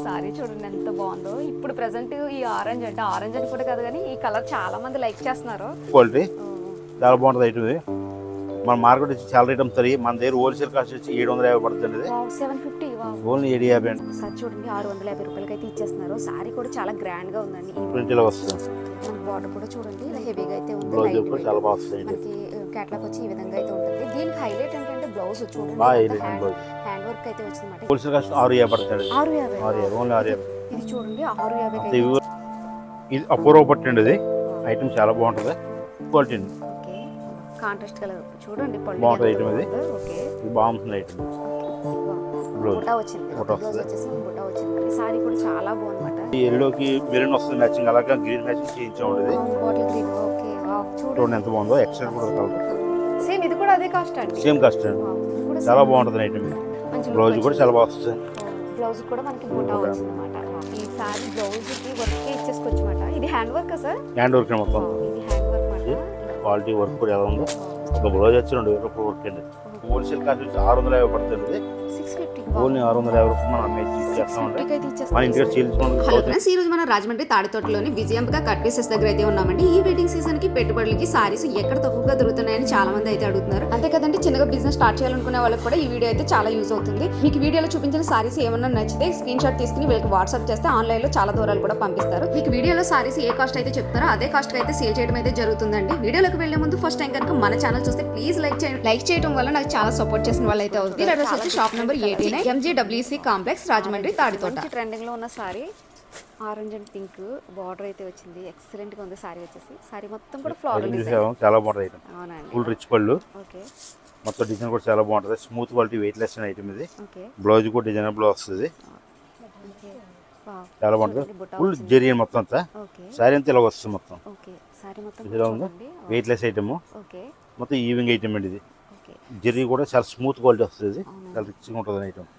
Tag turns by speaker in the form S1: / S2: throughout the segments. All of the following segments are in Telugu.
S1: సారీ చూడండి ఎంత బాగుందో. ఇప్పుడు ప్రెసెంట్ ఈ ఆరెంజ్ అంటే ఆరెంజ్ అని కూడా కాదు కానీ ఈ కలర్ చాలా మంది లైక్ చేస్తున్నారు.
S2: క్వాలిటీ చాలా బాగుంటుంది ఐటమ్ ఇది. మన మార్కెట్ వచ్చి చాలా రేట్ అమ్ముతుంది మన దగ్గర హోల్సేల్ కాస్ట్ వచ్చి ఏడు వందల యాభై పడుతుంది ఇది.
S1: సెవెన్ ఫిఫ్టీ
S2: ఓన్లీ ఏడు యాభై అండి.
S1: ఒకసారి చూడండి ఆరు వందల యాభై రూపాయలకి అయితే ఇచ్చేస్తున్నారు. సారీ కూడా చాలా గ్రాండ్గా ఉందండి.
S2: ప్రింట్ ఇలా వస్తుంది.
S1: బార్డర్ కూడా చూడండి హెవీగా అయితే ఉంది
S2: బ్లౌజ్
S1: లైట్
S2: కూడా చాలా బాగా వస్తుంది.
S1: క్యాట్లాగ్ వచ్చి ఈ విధంగా అయితే ఉంటుంది. దీనికి హైలైట్ ఏంటంటే బ్లౌజ్ చూడండి. హ్యాండ్ వర్క్ అయితే వచ్చింది
S2: ఆరు యాభై
S1: ఇది చూడండి ఆరు యాభై
S2: ఇది అపూర్వ పట్టండి ఇది ఐటమ్ చాలా బాగుంటుంది. క్వాలిటీ అండి
S1: కాంట్రాస్ట్ కలర్ చూడండి
S2: బాగుంటుంది item ఇది.
S1: ఓకే.
S2: బాగుంటుంది ఐటమ్ బ్లౌజ్
S1: వచ్చింది. వచ్చింది ఈ సారీ కూడా చాలా బాగుందన్నమాట.
S2: ఎల్లోకి మెరూన్ వస్తుంది మ్యాచింగ్ అలాగే గ్రీన్ మ్యాచింగ్ చేయించాం ఇది
S1: బాటిల్ గ్రీన్ ఓకే వావ్ చూడండి
S2: ఎంత బాగుందో. ఎక్సలెంట్ కూడా కలర్
S1: సేమ్ ఇది కూడా అదే కాస్ట్ అండి.
S2: సేమ్ కాస్ట్ అండి. చాలా. బాగుంటుంది ఐటమ్ బ్లౌజ్ కూడా. చాలా బాగా వస్తుంది.
S1: బ్లౌజ్ కూడా మనకి బుట్ట. వచ్చింది ఈ సారీ బ్లౌజ్కి వర్క్ ఇచ్చేసుకోవచ్చు అనమాట ఇది hand work sir
S2: hand work మొత్తం
S1: ఇది హ్యాండ్ వర్క్
S2: క్వాలిటీ వర్క్ కూడా ఎలా ఉందో. ఒక బ్లౌజ్ వచ్చి రెండు వేల రూపాయలు అండి హోల్సేల్ కాస్ట్ వచ్చి ఆరు వందల యాభై పడుతుంది
S1: సిక్స్ ఫిఫ్టీ
S2: ఓన్లీ ఆరు వందల యాభై రూపాయలు మనం అమ్మేసి ఇంటికి చీల్చుకోండి
S3: ఈ రోజు రాజమండ్రి తాడితోటలోని విజయాంబిక కట్ పీసెస్ దగ్గర అయితే ఉన్నామండి. ఈ వెడ్డింగ్ సీజన్కి పెట్టుబడులకి సారీస్ ఎక్కడ తక్కువగా దొరుకుతున్నాయని చాలా మంది అయితే అడుగుతున్నారు. అంతే కదండి చిన్నగా బిజినెస్ స్టార్ట్ చేయాలనుకునే వాళ్ళకి కూడా ఈ వీడియో అయితే చాలా యూజ్ అవుతుంది. మీకు వీడియోలో చూపించిన సారీస్ ఏమన్నా నచ్చితే స్క్రీన్ షాట్ తీసుకుని వీళ్ళకి వాట్సాప్ చేస్తే ఆన్లైన్లో చాలా దూరాలు కూడా పంపిస్తారు. మీకు వీడియోలో సారీస్ ఏ కాస్ట్ అయితే చెప్తారో అదే కాస్ట్ అయితే సేల్ చేయడం అయితే జరుగుతుందండి. వీడియోలోకి వెళ్ళే ముందు ఫస్ట్ టైం కనుక మన ఛానల్ చూస్తే ప్లీజ్ లైక్ చేయండి లైక్ చేయడం వల్ల నాకు చాలా సపోర్ట్ చేసిన వాళ్ళు అయితే అవుతుంది అడ్రస్ వచ్చి shop number eighteen MGWC complex Rajahmundry Tadithota
S1: మంచి ట్రెండింగ్లో ఉన్న sari orange and pink border అయితే వచ్చింది. ఎక్సలెంట్గా ఉంది సారీ వచ్చేసి. సారీ మొత్తం కూడా ఫ్లోరల్ డిజైన్
S2: చాలా బాగుంటుంది ఐటమ్
S1: అవునండి.
S2: ఫుల్ రిచ్ పళ్ళు.
S1: ఓకే.
S2: మొత్తం డిజైన్ కూడా చాలా బాగుంటుంది. Smooth quality weight less item ఇది.
S1: ఓకే.
S2: బ్లౌజ్ కూడా డిజైన్ బ్లౌజ్ వస్తుంది చాలా బాగుంటుంది. ఫుల్
S1: వచ్చింది.
S2: జెరీ మొత్తం అంతా.
S1: ఓకే.
S2: సారీ అంతా ఇలా వస్తుంది మొత్తం.
S1: ఓకే. సారీ మొత్తం
S2: వెయిట్ లెస్ ఐటమ్
S1: ఓకే.
S2: మొత్తం ఈవింగ్ ఐటమ్ అండి ఇది. జెర్రీ కూడా చాలా స్మూత్ క్వాలిటీ వస్తుంది ఇది. చాలా రిచ్గా ఉంటుంది ఐటమ్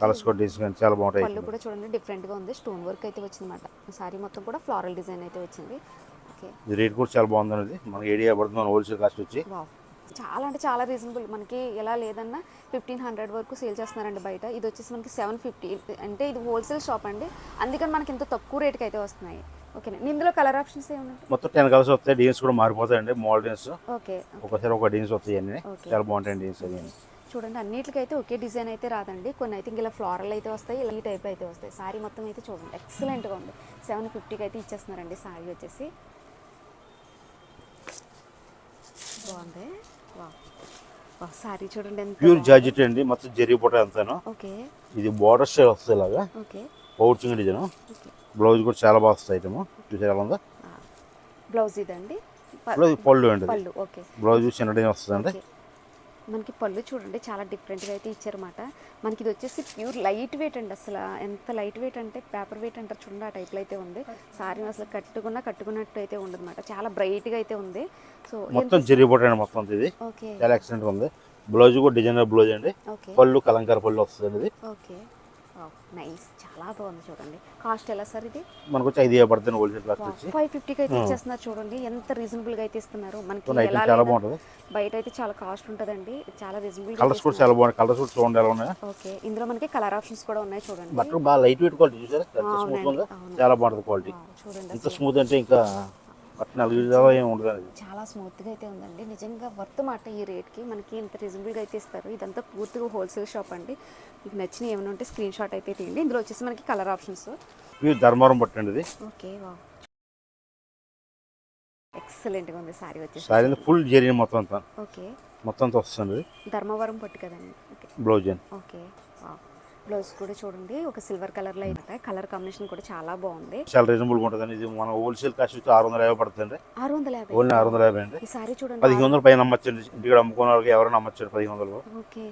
S2: కలర్స్ కూడా డిజైన్ కానీ చాలా బాగుంటాయి
S1: పళ్ళు. కూడా చూడండి డిఫరెంట్గా ఉంది. స్టోన్ వర్క్ అయితే వచ్చింది అనమాట సారీ మొత్తం కూడా ఫ్లోరల్ డిజైన్ అయితే వచ్చింది. ఓకే
S2: రేట్ కూడా చాలా బాగుంది అనేది మనకి ఏరియా పడుతుంది మన హోల్సేల్ కాస్ట్ వచ్చి.
S1: వావ్ చాలా అంటే చాలా రీజనబుల్ మనకి ఎలా లేదన్నా ఫిఫ్టీన్ హండ్రెడ్ వరకు సేల్ చేస్తున్నారండి బయట. ఇది వచ్చేసి మనకి సెవెన్ ఫిఫ్టీ అంటే ఇది హోల్సేల్ షాప్ అండి. అందుకని మనకి ఇంత తక్కువ రేట్కి అయితే వస్తున్నాయి. ఓకే ఇందులో కలర్ ఆప్షన్స్ ఏమున్నాయి?
S2: మొత్తం టెన్ కలర్స్ వస్తాయి. డిజైన్స్ కూడా మారిపోతాయండి. Model designs
S1: okay.
S2: ఒకసారి ఒక డిజైన్స్ వస్తాయి అన్ని. చాలా బాగుంటాయి డిజైన్స్ అవి
S1: చూడండి అన్నిటికైతే ఒకే డిజైన్ అయితే రాదండి. కొన్ని అయితే ఇలా ఫ్లోరల్ అయితే వస్తాయి ఇలా ఈ టైప్ అయితే వస్తాయి. సారీ మొత్తం అయితే చూడండి. ఎక్సలెంట్గా ఉంది. సెవెన్ ఫిఫ్టీకి అయితే ఇచ్చేస్తున్నారండి సారీ వచ్చేసి. బాగుంది. వా సారీ చూడండి ఎంత
S2: ప్యూర్. జార్జెట్ అండి. మొత్తం జెర్రీ పొట అంతాను
S1: ఓకే.
S2: ఇది బార్డర్ స్టైల్ వస్తుంది ఇలాగా.
S1: ఓకే.
S2: పౌచింగ్ డిజైన్
S1: ఓకే.
S2: బ్లౌజ్ కూడా చాలా బాగా వస్తుంది ఐటమ్. చూసారు ఎలా ఉందో?
S1: బ్లౌజ్ ఇదండి.
S2: బ్లౌజ్ పళ్ళు అండి.
S1: పళ్ళు ఓకే.
S2: బ్లౌజ్ చిన్న డిజైన్ వస్తుందండి
S1: మనకి పళ్ళు చూడండి చాలా డిఫరెంట్గా అయితే ఇచ్చారన్నమాట. మనకి ఇది వచ్చేసి ప్యూర్ లైట్ వెయిట్ అండి అసలు. ఎంత లైట్ వెయిట్ అంటే పేపర్ వెయిట్ అంటారు చూడండి ఆ టైప్లో అయితే ఉంది. సారీ అసలు కట్టుకున్నా కట్టుకున్నట్టు అయితే ఉండదు అనమాట చాలా బ్రైట్గా అయితే ఉంది. సో
S2: మొత్తం అండి మొత్తం ఇది.
S1: ఓకే.
S2: చాలా ఎక్సలెంట్గా ఉంది. బ్లౌజ్ కూడా డిజైనర్ బ్లౌజ్ అండి.
S1: ఓకే.
S2: పళ్ళు కలంకార పళ్ళు వస్తుంది
S1: ఓకే. నైస్. చాలా బాగుంది చూడండి. కాస్ట్ ఎలా సార్ ఇది?
S2: మనకు వచ్చి ఐదు పడుతుంది హోల్సేల్ కాస్ట్ వచ్చి.
S1: ఫైవ్ ఫిఫ్టీకి అయితే ఇచ్చేస్తున్నారు చూడండి. ఎంత రీజనబుల్గా అయితే ఇస్తున్నారు. మనకి ఎలా
S2: చాలా బాగుంటుంది.
S1: బయట అయితే చాలా కాస్ట్ ఉంటుందండి. చాలా రీజనబుల్
S2: కలర్స్ కూడా చాలా బాగున్నాయి. కలర్స్ కూడా చూడండి ఎలా ఉన్నాయి.
S1: ఓకే ఇందులో మనకి కలర్ ఆప్షన్స్ కూడా ఉన్నాయి చూడండి.
S2: బట్టలు బాగా లైట్ వెయిట్ క్వాలిటీ చూసారా
S1: అవునండి,
S2: స్మూత్. చాలా బాగుంటుంది క్వాలిటీ
S1: చూడండి అసలు.
S2: స్మూత్ అంటే ఇంకా
S1: చాలా స్మూత్గా అయితే ఉందండి. నిజంగా వర్త్ మాట ఈ రేట్కి. మనకి ఇంత రీజనబుల్గా అయితే ఇస్తారు. ఇదంతా పూర్తిగా హోల్సేల్ షాప్ అండి. మీకు నచ్చిన ఏమైనా ఉంటే స్క్రీన్ షాట్ అయితే తీయండి. ఇందులో వచ్చేసి మనకి కలర్ ఆప్షన్స్.
S2: ప్యూర్ ధర్మవరం పట్టండి ఇది.
S1: ఓకే వా ఎక్సలెంట్గా ఉంది సారీ వచ్చేసి.
S2: సారీ ఫుల్ జెరీ మొత్తం అంతా.
S1: ఓకే.
S2: మొత్తం వస్తుంది.
S1: ధర్మవరం పట్టు కదండి. ఓకే.
S2: Blouse
S1: okay. బ్లౌజ్ కూడా చూడండి. ఒక సిల్వర్ కలర్లో అయితే కలర్ కాంబినేషన్ కూడా చాలా బాగుంది.
S2: చాలా రీజనబుల్గా ఉంటుంది ఇది మన హోల్సేల్ కాస్ట్ వచ్చి ఆరు వందల యాభై పడుతుంది
S1: ఆరు వందల యాభై.
S2: ఓన్లీ ఆరు వందల యాభై అండి.
S1: ఈ సారీ చూడండి.
S2: పదిహేను వందల పైన అమ్మచ్చండి ఇంటికి అమ్ముకున్న వాళ్ళకి ఎవరైనా అమ్మచ్చండి పదిహేను వందలు.
S1: ఓకే.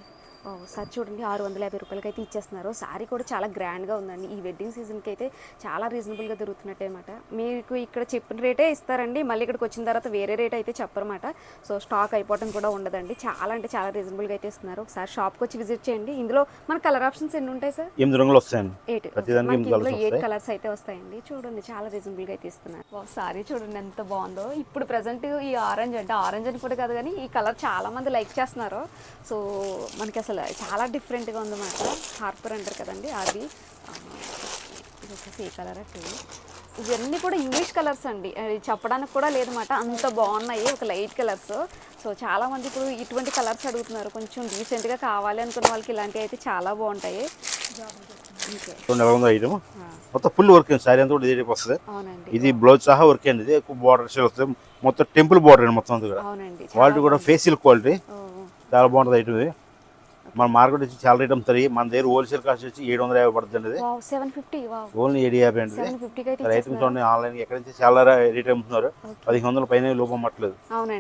S1: సార్ చూడండి ఆరు వందల యాభై రూపాయలకి అయితే ఇచ్చేస్తున్నారు. సారీ కూడా చాలా గ్రాండ్గా ఉందండి. ఈ వెడ్డింగ్ సీజన్కి అయితే చాలా రీజనబుల్గా దొరుకుతున్నట్టే అనమాట మీకు ఇక్కడ చెప్పిన రేటే ఇస్తారండి. మళ్ళీ ఇక్కడికి వచ్చిన తర్వాత వేరే రేట్ అయితే చెప్పరన్నమాట. సో స్టాక్ అయిపోవడం కూడా ఉండదండి. చాలా అంటే చాలా రీజనబుల్గా అయితే ఇస్తున్నారు. ఒకసారి షాప్కి వచ్చి విజిట్ చేయండి. ఇందులో మన కలర్ ఆప్షన్స్ ఎన్ని ఉంటాయి సార్?
S2: ఎనిమిది రంగులు వస్తాయండి.
S1: ఎయిట్ ఇందులో. కలర్స్ అయితే వస్తాయండి. చూడండి చాలా రీజనబుల్గా అయితే ఇస్తున్నారు. సారీ చూడండి ఎంత బాగుందో. ఇప్పుడు ప్రజెంట్ ఈ ఆరెంజ్ అంటే ఆరెంజ్ అని కూడా కాదు కానీ ఈ కలర్ చాలా మంది లైక్ చేస్తున్నారు. సో మనకి అసలు చాలా డిఫరెంట్గా ఉందన్నమాట హార్పర్ అంటారు కదండి అది ఇది వచ్చేసి ఏ కలర్ అంటే? ఇవన్నీ కూడా ఇంగ్లీష్ కలర్స్ అండి. అది చెప్పడానికి కూడా లేదన్నమాట అంత బాగున్నాయి ఒక లైట్ కలర్స్ సో చాలా మంది ఇప్పుడు ఇటువంటి కలర్స్ అడుగుతున్నారు. కొంచెం డీసెంట్గా కావాలి అనుకున్న వాళ్ళకి ఇలాంటివి అయితే చాలా బాగుంటాయి.
S2: మొత్తం ఫుల్ వర్క్ సారీ అంతా కూడా ఇదే టైప్ వస్తుంది. ఇది బ్లౌజ్ సహా వర్క్ అండి. ఇది ఎక్కువ బార్డర్ వస్తుంది. మొత్తం టెంపుల్ బార్డర్ అండి మొత్తం అంతా కూడా క్వాలిటీ కూడా ఫేషియల్ క్వాలిటీ చాలా బాగుంటుంది ఐటమ్ ఇది. మన మార్కెట్ వచ్చి చాలా రేట్ అమ్ముతారు. మన దగ్గర హోల్సేల్ కాస్ట్ వచ్చి ఏడు వందల యాభై పడుతుంది
S1: సెవెన్ ఫిఫ్టీ
S2: ఓన్లీ ఏడు యాభై అండి
S1: ఇచ్చేస్తున్నారు.
S2: ఉన్నాయి ఆన్లైన్ ఎక్కడ నుంచి చాలా రేట్ అమ్ముతున్నారు. పదిహేను వందల పైన లోపం అమ్మట్లేదు.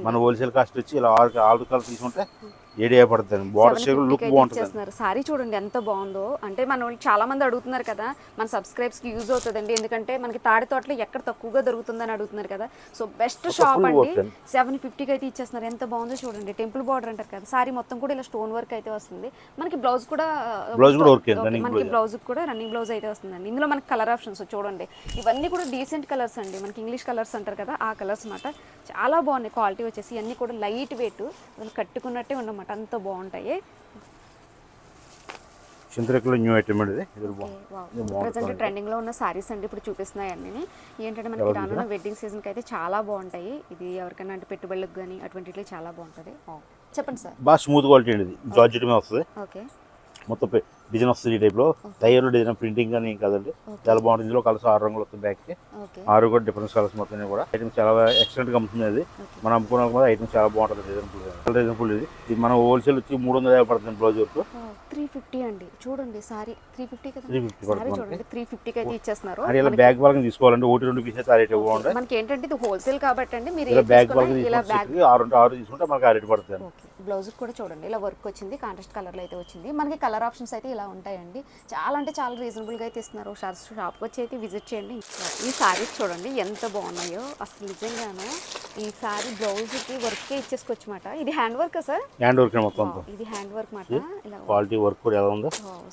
S2: మన హోల్సేల్ కాస్ట్ వచ్చి ఇలా ఆరు ఆరు కలర్ తీసుకుంటే ఏడు యాభై పడుతుంది బార్డర్ షేప్ లుక్ బాగుంటుంది.
S1: ఇచ్చేస్తున్నారు. సారీ చూడండి ఎంత బాగుందో. అంటే మన చాలా మంది అడుగుతున్నారు కదా మన సబ్స్క్రైబ్స్కి యూజ్ అవుతుందండి. ఎందుకంటే మనకి తాడి తోటలో ఎక్కడ తక్కువగా దొరుకుతుందని అడుగుతున్నారు కదా. సో బెస్ట్ షాప్ అండి. సెవెన్ ఫిఫ్టీకి అయితే ఇచ్చేస్తున్నారు. ఎంత బాగుందో చూడండి. టెంపుల్ బార్డర్ అంటారు కదా సారీ మొత్తం కూడా ఇలా స్టోన్ వర్క్ అయితే వస్తుంది. మనకి బ్లౌజ్ కూడా
S2: కూడా అండి,
S1: ఓకే,
S2: running
S1: మనకి. బ్లౌజ్ కూడా రన్నింగ్ బ్లౌజ్ అయితే వస్తుందండి. ఇందులో మనకి కలర్ ఆప్షన్స్ చూడండి. ఇవన్నీ కూడా డీసెంట్ కలర్స్ అండి. మనకి ఇంగ్లీష్ కలర్స్ అంటారు కదా ఆ కలర్స్ అన్నమాట చాలా బాగున్నాయి. క్వాలిటీ వచ్చేసి ఇవన్నీ కూడా లైట్ వెయిట్ కట్టుకున్నట్టే ఉండమాట అంత బాగుంటాయి.
S2: చింతరెక్కలో న్యూ ఐటమ్ ఇది?
S1: ప్రజెంట్ ట్రెండింగ్లో ఉన్న సారీస్ అండి ఇప్పుడు చూపిస్తున్నాయి అన్ని. ఏంటంటే మనకి రానున్న వెడ్డింగ్ సీజన్కి అయితే చాలా బాగుంటాయి. ఇది ఎవరికైనా అంటే పెట్టుబడులకు కానీ అటువంటివి చాలా బాగుంటుంది. చెప్పండి సార్.
S2: బాగా స్మూత్ క్వాలిటీ అండి ఇది. జార్జెట్ మీద వస్తుంది.
S1: ఓకే.
S2: మొత్తం డిజైన్ వస్తుంది ఈ టైప్లో తయారు డిజైన్ ప్రింటింగ్ కానీ ఏం కాదండి. చాలా బాగుంటుంది. ఇందులో కలర్స్ ఆరు రంగులు వస్తుంది బ్యాగ్కి ఆరు కూడా డిఫరెన్స్ కలర్స్ మొత్తం కూడా. ఐటమ్ చాలా ఎక్సలెంట్గా అమ్ముతుంది అది. మనం అమ్ముకున్న కూడా ఐటమ్ చాలా బాగుంటుంది. రీజనబుల్ రీజనబుల్ ఇది. ఇది మన హోల్సేల్ వచ్చి మూడు వందల యాభై పడుతుంది బ్లౌజ్ వర్క్.
S1: త్రీ ఫిఫ్టీ అండి. చూడండి సారీ త్రీ ఫిఫ్టీ కదా?
S2: 350
S1: సారీ చూడండి త్రీ ఫిఫ్టీకి అయితే ఇచ్చేస్తున్నారు.
S2: అది ఇలా బ్యాగ్ వాళ్ళకి తీసుకోవాలంటే ఒకటి రెండు పీసెస్ ఆ రేట్ బాగుంటాయి
S1: మనకి ఏంటంటే ఇది హోల్సేల్ కాబట్టి అండి మీరు
S2: ఇలా బ్యాగ్ వాళ్ళకి
S1: ఇలా బ్యాగ్
S2: ఆరు ఆరు తీసుకుంటే మనకి ఆ రేట్ పడుతుంది.
S1: ఓకే బ్లౌజ్ కూడా చూడండి ఇలా వర్క్ వచ్చింది కాంట్రాస్ట్ కలర్లో అయితే వచ్చింది. మనకి కలర్ ఆప్షన్స్ అయితే ఇలా ఉంటాయండి. చాలా అంటే చాలా రీజనబుల్గా అయితే ఇస్తున్నారు. షాప్ షాప్కి వచ్చి అయితే విజిట్ చేయండి. ఈ సారీస్ చూడండి ఎంత బాగున్నాయో. అసలు నిజంగాను ఈ సారీ బ్లౌజ్కి వర్కే ఇచ్చేసుకోవచ్చమాట ఇది hand work sir?
S2: Hand work మొత్తం
S1: ఇది హ్యాండ్ వర్క్ మాట ఇలా
S2: క్వాలిటీ వర్క్ కూడా ఎలా ఉందో?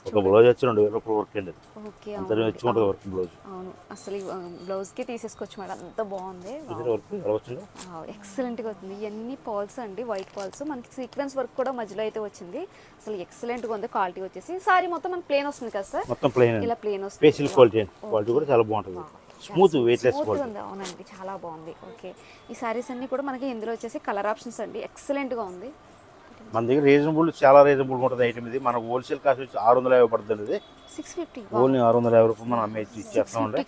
S2: ఒక బ్లౌజ్ వచ్చి రెండు వేల రూపాయలు వర్క్ అండి
S1: ఓకే
S2: అంత
S1: అవును
S2: వచ్చి ఉంటుంది వర్క్ బ్లౌజ్.
S1: అవును. అసలు బ్లౌజ్కి తీసేసుకోవచ్చు మాట అంత బాగుంది.
S2: వర్క్ ఎలా వచ్చిందో?
S1: ఎక్సలెంట్గా వచ్చింది. ఇవన్నీ పాల్స్ అండి వైట్ పాల్స్ మనకి సీక్వెన్స్ వర్క్ కూడా మధ్యలో అయితే వచ్చింది. అసలు ఎక్సలెంట్గా ఉంది క్వాలిటీ వచ్చేసి. సారీ మొత్తం మనకి ప్లేన్ వస్తుంది కదా సార్?
S2: మొత్తం ప్లెయిన్
S1: ఇలా ప్లేన్ వస్తుంది.
S2: ఫేషియల్ క్వాలిటీ క్వాలిటీ కూడా చాలా బాగుంటుంది. స్మూత్ వెయిట్లెస్
S1: ఉంది. అవునండి. చాలా బాగుంది. ఓకే ఈ సారీస్ అన్ని కూడా మనకి ఇందులో వచ్చేసి కలర్ ఆప్షన్స్ అండి. ఎక్సలెంట్గా ఉంది.
S2: మన దగ్గర రీజనబుల్ చాలా రీజనబుల్ ఉంటుంది ఐటమ్ ఇది. మన హోల్సేల్ కాస్ట్ వచ్చి ఆరు వందల యాభై పడుతుంది ఇది.
S1: సిక్స్ ఫిఫ్టీ
S2: ఓన్లీ ఆరు వందల యాభై రూపాయలు మనం అమ్మేసి ఇచ్చేస్తాం అండి.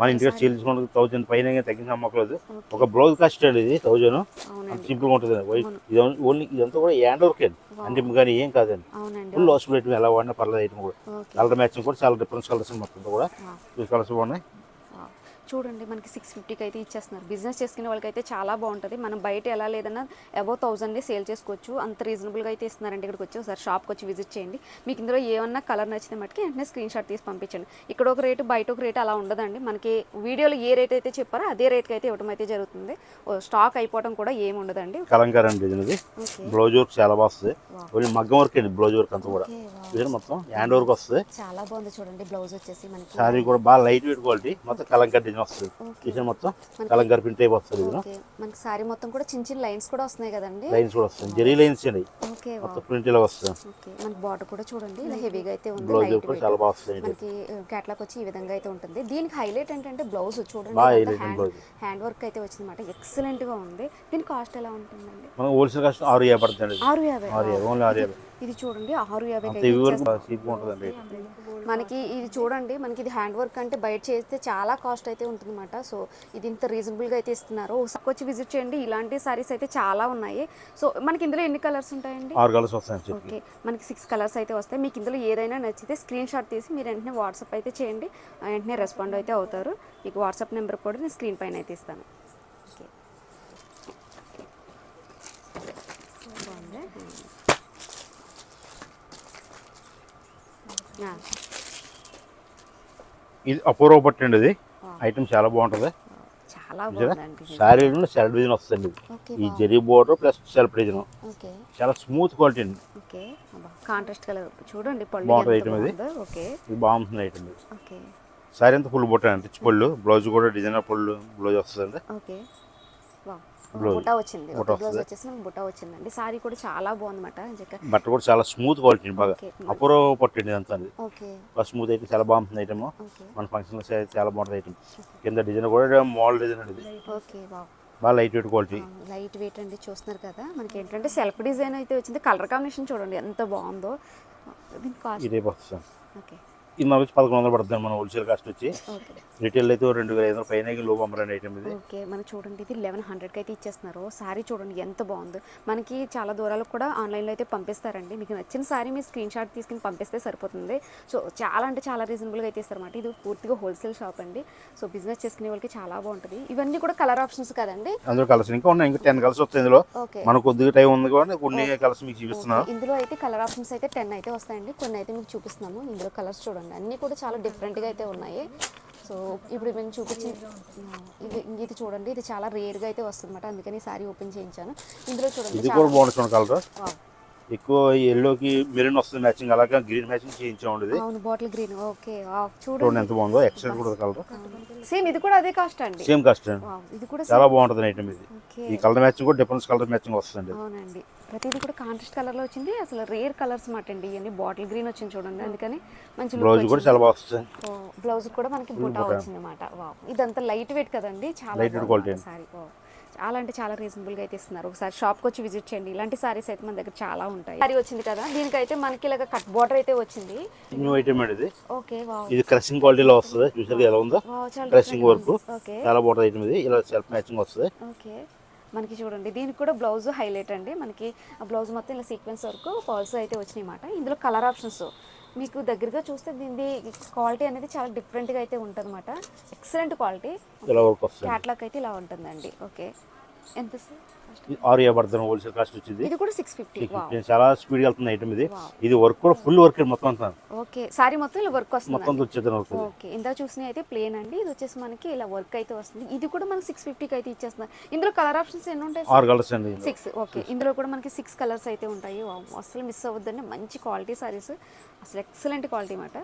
S2: మన ఇంటికి చేయించుకుంటే థౌజండ్ పైన తగ్గించి అమ్మకలేదు ఒక బ్లౌజ్ కాస్ట్ అండి ఇది థౌజండ్
S1: అవునండి.
S2: సింపుల్గా ఉంటుంది వైట్ ఇది ఓన్లీ ఇదంతా కూడా హ్యాండ్ వర్క్ అండి. అంటే కానీ ఏం కాదండి. ఫుల్ లాస్ ఐటమ్ ఎలా వాడినా పర్లేదు ఐటమ్ కూడా. కలర్ మ్యాచింగ్ కూడా చాలా డిఫరెన్స్ కలర్స్ మొత్తం కూడా. కలర్స్ బాగున్నాయి.
S1: చూడండి మనకి సిక్స్ ఫిఫ్టీకి అయితే ఇచ్చేస్తున్నారు. బిజినెస్ చేసుకునే వాళ్ళకైతే చాలా బాగుంటుంది. మనం బయట ఎలా లేదన్నా అబౌవ్ థౌజండ్ని సేల్ చేసుకోవచ్చు. అంత రీజనబుల్గా అయితే ఇస్తున్నారండి ఇక్కడికి వచ్చి. ఒకసారి షాప్కి వచ్చి విజిట్ చేయండి. మీకు ఇందులో ఏమన్నా కలర్ నచ్చితే మట్టుకి వెంటనే స్క్రీన్ షాట్ తీసి పంపించండి. ఇక్కడ ఒక రేటు బయట ఒక రేటు అలా ఉండదండి. మనకి వీడియోలో ఏ రేట్ అయితే చెప్పారో అదే రేట్కి అయితే ఇవ్వడం అయితే జరుగుతుంది. స్టాక్ అయిపోవడం కూడా ఏమి ఉండదండి.
S2: కలంకార్ డిజైన్ ఇది బ్లౌజ్ వర్క్ చాలా బాగా వస్తుంది. ఓన్లీ మగ్గం వర్క్ అండి బ్లౌజ్ వర్క్ అంతా కూడా. మొత్తం హ్యాండ్ వర్క్ వస్తుంది.
S1: చాలా బాగుంది చూడండి బ్లౌజ్ వచ్చేసి మనకి.
S2: శారీ కూడా బాగా లైట్ వెయిట్ క్వాలిటీ మొత్తం కలంకార్ డిజైన్ వస్తుంది. డిజైన్ మొత్తం కలంకార్ ప్రింట్ టైప్ వస్తుంది
S1: మనకి సారీ మొత్తం కూడా చిన్న చిన్న లైన్స్ కూడా వస్తున్నాయి కదండి?
S2: లైన్స్ కూడా వస్తుంది జెరీ లైన్స్ అండి. మొత్తం ప్రింట్ ఇలా వస్తుంది.
S1: ఓకే మనకి బార్డర్ కూడా చూడండి ఇలా హెవీగా అయితే ఉంది
S2: బ్లౌజ్ కూడా చాలా బాగా వస్తుంది
S1: మనకి క్యాట్లాగ్ వచ్చి ఈ విధంగా అయితే ఉంటుంది. దీనికి హైలైట్ ఏంటంటే బ్లౌజ్ చూడండి హ్యాండ్ వర్క్ అయితే వచ్చిందన్నమాట. ఎక్సలెంట్గా ఉంది. దీని కాస్ట్ ఎలా ఉంటుందండి?
S2: మనం హోల్సేల్ కాస్ట్ ఆరు యాభై పడుతుంది
S1: ఆరు యాభై.
S2: ఆరు యాభై ఓన్లీ ఆరు యాభై.
S1: ఇది చూడండి ఆరు యాభై మనకి ఇది చూడండి మనకి ఇది హ్యాండ్ వర్క్ అంటే బయట చేస్తే చాలా కాస్ట్ అయితే ఉంటుందన్నమాట. సో ఇది ఇంత రీజనబుల్గా అయితే ఇస్తున్నారు. ఒకసారి వచ్చి విజిట్ చేయండి ఇలాంటి సారీస్ అయితే చాలా ఉన్నాయి. సో మనకి ఇందులో ఎన్ని కలర్స్ ఉంటాయండి?
S2: ఆరు కలర్స్ వస్తాయని చెప్పి.
S1: ఓకే మనకి సిక్స్ కలర్స్ అయితే వస్తాయి. మీకు ఇందులో ఏదైనా నచ్చితే స్క్రీన్ షాట్ తీసి మీరు వెంటనే వాట్సాప్ అయితే చేయండి. వెంటనే రెస్పాండ్ అయితే అవుతారు. మీకు వాట్సాప్ నెంబర్ కూడా నేను స్క్రీన్ పైన అయితే ఇస్తాను ఓకే బాగుంది ఆ,
S2: ఇది అపూర్వ పట్టు అండి ఇది. ఐటమ్ చాలా బాగుంటుంది. శారీలో సెల్ఫ్ డిజైన్ వస్తుంది ఈ zari border plus self design చాలా స్మూత్ క్వాలిటీ అండి.
S1: ఓకే కాంట్రాస్ట్ కలర్ చూడండి
S2: బాగుంటుంది item ఇది. ఇది బాగుంటుంది ఐటమ్ ఇది. శారీ అంతా ఫుల్ బొట్ట అండి పళ్ళు బ్లౌజ్ కూడా డిజైనర్ పళ్ళు బ్లౌజ్ వస్తుంది
S1: బుటా వచ్చింది. బ్లౌజ్. వచ్చేసి మనకి బుటా వచ్చిందండి. సారీ కూడా చాలా బాగుందన్నమాట.
S2: బట్ట కూడా చాలా స్మూత్ క్వాలిటీ బాగా. అపూర్వ పట్టండి అంతా
S1: ఓకే.
S2: స్మూత్ అయితే చాలా బాగుంటుంది ఐటమ్ మన ఫంక్షన్లో చాలా బాగుంటుంది ఐటమ్ కింద డిజైన్ కూడా మోడల్ డిజైన్ అండి
S1: ఓకే బాగు
S2: light weight quality
S1: light weight అండి చూస్తున్నారు కదా. మనకి ఏంటంటే సెల్ఫ్ డిజైన్ అయితే వచ్చింది. కలర్ కాంబినేషన్ చూడండి ఎంత బాగుందో.
S2: ఇదే
S1: ఓకే.
S2: ఇది మనకు వచ్చి పదకొండు వందలు పడుతుంది మన హోల్సేల్ కాస్ట్ వచ్చి. రిటైల్ అయితే రెండు వేల ఐదు వందల పైన లో పంపరండి ఐటమ్ ఇది.
S1: ఓకే మనం చూడండి ఇది లెవెన్ హండ్రెడ్కి అయితే ఇచ్చేస్తున్నారు. సారీ చూడండి ఎంత బాగుందో. మనకి చాలా దూరాలకు కూడా ఆన్లైన్లో అయితే పంపిస్తారండి. మీకు నచ్చిన సారీ మీ స్క్రీన్ షాట్ తీసుకుని పంపిస్తే సరిపోతుంది. సో చాలా అంటే చాలా రీజనబుల్గా అయితే ఇస్తారన్నమాట. ఇది పూర్తిగా హోల్సేల్ షాప్ అండి. సో బిజినెస్ చేసుకునే వాళ్ళకి చాలా బాగుంటుంది. ఇవన్నీ కూడా కలర్ ఆప్షన్స్ కదండి?
S2: అందులో కలర్స్ ఇంకా ఉన్నాయి. ఇంకా టెన్ కలర్స్ వస్తాయి ఇందులో. మనకు కొద్దిగా టైం ఉంది కాబట్టి కొన్ని కలర్స్ మీకు చూపిస్తున్నాను.
S1: ఇందులో అయితే కలర్ ఆప్షన్స్ అయితే టెన్ అయితే వస్తాయండి. కొన్ని అయితే మీకు చూపిస్తున్నాము. ఇందులో కలర్స్ చూడండి. అన్నీ కూడా చాలా డిఫరెంట్గా అయితే ఉన్నాయి. సో ఇప్పుడు మేము చూపించిన ఇది ఇది చూడండి. ఇది చాలా రేర్గా అయితే వస్తుందన్నమాట. అందుకని ఈ సారీ ఓపెన్ చేయించాను. ఇందులో చూడండి
S2: కలర్. ఎక్కువ ఎల్లోకి మెరూన్ వస్తుంది మ్యాచింగ్ అలాగే గ్రీన్ మ్యాచింగ్ చేయించామండి ఇది.
S1: అవును బాటిల్ గ్రీన్ ఓకే
S2: చూడండి. ఎంత బాగుందో ఎక్స్ట్రా కూడా కలర్.
S1: సేమ్ ఇది కూడా అదే కాస్ట్ అండి.
S2: సేమ్ కాస్ట్ అండి.
S1: ఇది కూడా
S2: చాలా బాగుంటుంది ఐటమ్ ఇది. ఈ కలర్ మ్యాచింగ్ కూడా డిఫరెన్స్ కలర్ మ్యాచింగ్ వస్తుంది
S1: అవునండి. ప్రతిదీ కూడా కాంట్రాస్ట్ కలర్లో వచ్చింది. అసలు రేర్ కలర్స్ మాట అండి. ఇవన్నీ బాటిల్ గ్రీన్ వచ్చింది చూడండి. అందుకని మంచి
S2: బ్లౌజ్ కూడా. చాలా బాగా వస్తుంది.
S1: బ్లౌజ్ కూడా మనకి బుటా వచ్చింది అనమాట వావ్ ఇదంతా లైట్ వెయిట్ కదండి. చాలా
S2: Light weight quality.
S1: సారీ చాలా అంటే చాలా రీజనబుల్గా అయితే ఇస్తున్నారు. ఒకసారి షాప్కి వచ్చి విజిట్ చేయండి. ఇలాంటి సారీస్ అయితే మన దగ్గర చాలా ఉంటాయి. సారీ వచ్చింది కదా? దీనికైతే మనకి ఇలాగ కట్ బార్డర్ అయితే వచ్చింది.
S2: న్యూ ఐటమ్ ఇది.
S1: ఓకే వావ్
S2: ఇది క్రషింగ్ క్వాలిటీలో వస్తుంది. చూసారు ఎలా ఉందో? క్రషింగ్ వర్క్ చాలా బాగుంటుంది ఐటమ్ ఇది. ఇలా సెల్ఫ్ మ్యాచింగ్ వస్తుంది.
S1: ఓకే మనకి చూడండి దీనికి కూడా బ్లౌజ్ హైలైట్ అండి. మనకి ఆ బ్లౌజ్ మొత్తం ఇలా సీక్వెన్స్ వరకు ఫాల్స్ అయితే వచ్చినాయి అన్నమాట. ఇందులో కలర్ ఆప్షన్స్ మీకు దగ్గరగా చూస్తే దీని క్వాలిటీ అనేది చాలా డిఫరెంట్గా అయితే ఉంటుంది అనమాట ఎక్సలెంట్ క్వాలిటీ క్యాట్లాగ్ అయితే ఇలా ఉంటుందండి. ఓకే ఎంత సార్
S2: ఆరు పడుతుంది హోల్సేల్ కాస్ట్ వచ్చింది.
S1: ఇది కూడా సిక్స్ ఫిఫ్టీ
S2: చాలా స్పీడ్ వెళ్తుంది ఐటమ్ ఇది. ఇది వర్క్ కూడా ఫుల్ వర్క్ మొత్తం అంతా.
S1: ఓకే సారీ మొత్తం ఇలా వర్క్
S2: మొత్తం
S1: వస్తుంది
S2: వచ్చేది వర్క్
S1: ఓకే ఇందా చూసిన అయితే ప్లేన్ అండి. ఇది వచ్చేసి మనకి ఇలా వర్క్ అయితే వస్తుంది. ఇది కూడా మనకి సిక్స్ ఫిఫ్టీకి అయితే ఇచ్చేస్తున్నారు. ఇందులో కలర్ ఆప్షన్స్ ఎన్ని ఉంటాయి
S2: ఆరు కలర్స్ అండి.
S1: సిక్స్ ఓకే ఇందులో కూడా మనకి సిక్స్ కలర్స్ అయితే ఉంటాయి. అసలు మిస్ అవ్వద్దండి. మంచి క్వాలిటీ సారీస్ అసలు ఎక్సలెంట్ క్వాలిటీ అన్నమాట